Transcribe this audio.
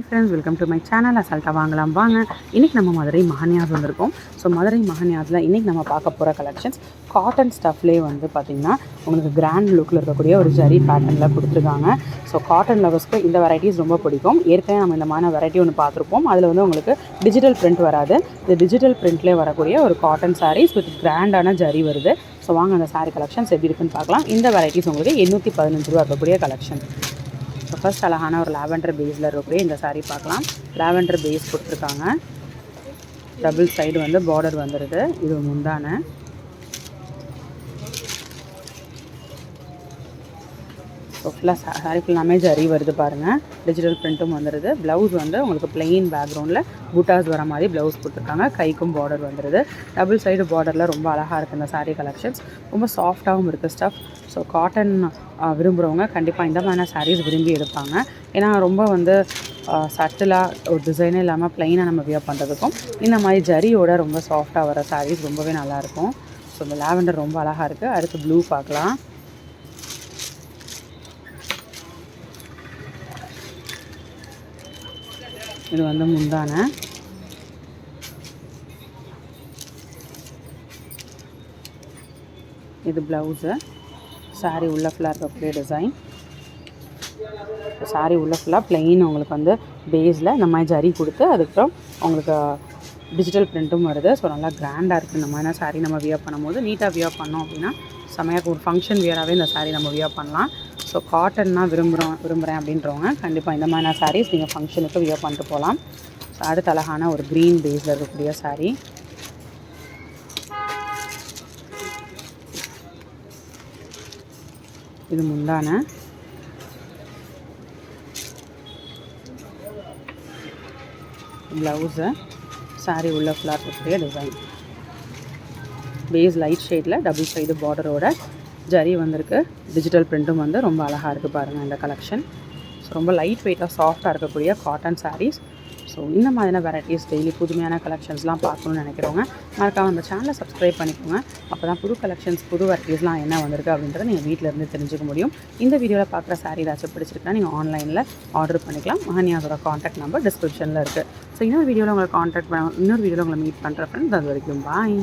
Hi friends welcome to my channel அசால்ட்டாக வாங்கலாம் வாங்க. இன்றைக்கி நம்ம மதுரை மகன்யாஸ் வந்திருக்கோம். ஸோ மதுரை மகன்யாஸில் இன்றைக்கி நம்ம பார்க்க போகிற கலெக்ஷன்ஸ் காட்டன் ஸ்டஃப்லேயே வந்து பார்த்திங்கன்னா உங்களுக்கு கிராண்ட் லுக்கில் இருக்கக்கூடிய ஒரு ஜரி பேட்டர்னில் கொடுத்துருக்காங்க. ஸோ காட்டன் லவர்ஸ்க்கு இந்த வெரைட்டிஸ் ரொம்ப பிடிக்கும். ஏற்கனவே நம்ம இந்த மாதிரி வெரைட்டி ஒன்று பார்த்துருப்போம். அதில் வந்து உங்களுக்கு டிஜிட்டல் பிரிண்ட் வராது. இந்த டிஜிட்டல் பிரிண்ட்லேயே வரக்கூடிய ஒரு காட்டன் சாரீஸ் வித் கிராண்டான ஜரி வருது. ஸோ வாங்க அந்த சாரீ கலெக்ஷன்ஸ் எப்படி இருக்குன்னு பார்க்கலாம். இந்த வெரைட்டிஸ் உங்களுக்கு எண்ணூற்றி பதினஞ்சு ரூபா இருக்கக்கூடிய கலெக்ஷன் இப்போ ஃபஸ்ட் அழகான ஒரு லாவெண்டர் பேஸில் இருக்கக்கூடிய இந்த சாரீ பார்க்கலாம். லாவெண்டர் பேஸ் கொடுத்துருக்காங்க. டபுள் சைடு வந்து பார்டர் வந்துடுது இது முந்தான. ஸோ ஃபுல்லாக சாரி ஃபுல்லாமே ஜரி வருது பாருங்கள் டிஜிட்டல் பிரிண்ட்டும் வந்துடுது ப்ளவுஸ் வந்து உங்களுக்கு பிளெயின் பேக்ரவுண்டில் பூட்டாஸ் வர மாதிரி ப்ளவுஸ் கொடுத்துருக்காங்க. கைக்கும் பார்டர் வந்துடுது டபுள் சைடு பார்டரில் ரொம்ப அழகாக இருக்குது இந்த சாரீ கலெக்ஷன்ஸ் ரொம்ப சாஃப்டாகவும் இருக்குது ஸ்டஃப் ஸோ காட்டன் விரும்புகிறவங்க கண்டிப்பாக இந்த மாதிரியான சாரீஸ் விரும்பி எடுப்பாங்க. ஏன்னா ரொம்ப வந்து சட்டிலாக ஒரு டிசைனே இல்லாமல் ப்ளைனாக நம்ம வியர் பண்ணுறதுக்கும் இந்த மாதிரி ஜரியோட ரொம்ப சாஃப்டாக வர சாரீஸ் ரொம்பவே நல்லாயிருக்கும் ஸோ இந்த லாவெண்டர் ரொம்ப அழகாக இருக்குது அடுத்து ப்ளூ பார்க்கலாம். இது வந்து முந்தானை. இது ப்ளவுஸு சாரி உள்ள ஃபுல்லாக இருக்க அப்படியே டிசைன் சாரி உள்ள ஃபுல்லாக plain உங்களுக்கு வந்து பேஸில் இந்த மாதிரி ஜரி கொடுத்து அதுக்கப்புறம் உங்களுக்கு டிஜிட்டல் பிரிண்ட்டும் வருது. ஸோ நல்லா கிராண்டாக இருக்குது இந்த மாதிரி saree நம்ம வியர் பண்ணும்போது. நீட்டாக வியர் பண்ணோம் அப்படின்னா செமையாக ஒரு ஃபங்க்ஷன் வியராகவே இந்த சாரீ நம்ம வியர் பண்ணலாம். ஸோ காட்டன்னா விரும்புகிறோம் விரும்புகிறேன் அப்படின்றவங்க கண்டிப்பாக இந்த மாதிரியான சாரீஸ் நீங்கள் ஃபங்க்ஷனுக்கு வியர் பண்ணிட்டு போகலாம். ஸோ அடுத்த அழகான ஒரு க்ரீன் பேஸில் இருக்கக்கூடிய சாரீ இது முந்தான. ப்ளவுஸு சாரீ உள்ள ஃபுல்லாக இருக்கக்கூடிய டிசைன் பேஸ் லைட் ஷேடில் டபுள் சைடு பார்டரோட ஜரி வந்திருக்கு. டிஜிட்டல் பிரிண்ட்டும் வந்து ரொம்ப அழகாக இருக்குது பாருங்கள் இந்த கலெக்ஷன் ஸோ ரொம்ப லைட் வெயிட்டாக சாஃப்டாக இருக்கக்கூடிய காட்டன் சாரீஸ் ஸோ இந்த மாதிரியான வெரைட்டிஸ் டெய்லி புதுமையான கலெக்ஷன்ஸ்லாம் பார்க்கணும்னு நினைக்கிறவங்க மறக்காம நம்ம சேனலை சப்ஸ்கிரைப் பண்ணிக்கோங்க. அப்போ தான் புது கலெக்ஷன்ஸ் புது வெரைட்டிஸ்லாம் என்ன வந்திருக்கு அப்படின்றத நீங்கள் வீட்டில் இருந்து தெரிஞ்சுக்க முடியும். இந்த வீடியோவில் பார்க்குற சாரீ ஏதாச்சும் பிடிச்சிருக்கா நீங்கள் ஆன்லைனில் ஆர்டர் பண்ணிக்கலாம். மஹனியாஸோட காண்டாக்ட் நம்பர் டிஸ்கிரிப்ஷனில் இருக்குது ஸோ இன்னொரு வீடியோவில் உங்களை காண்டாக்ட் பண்ண இன்னொரு வீடியோவில் உங்களை மீட் பண்ணுற அது வரைக்கும். பாய்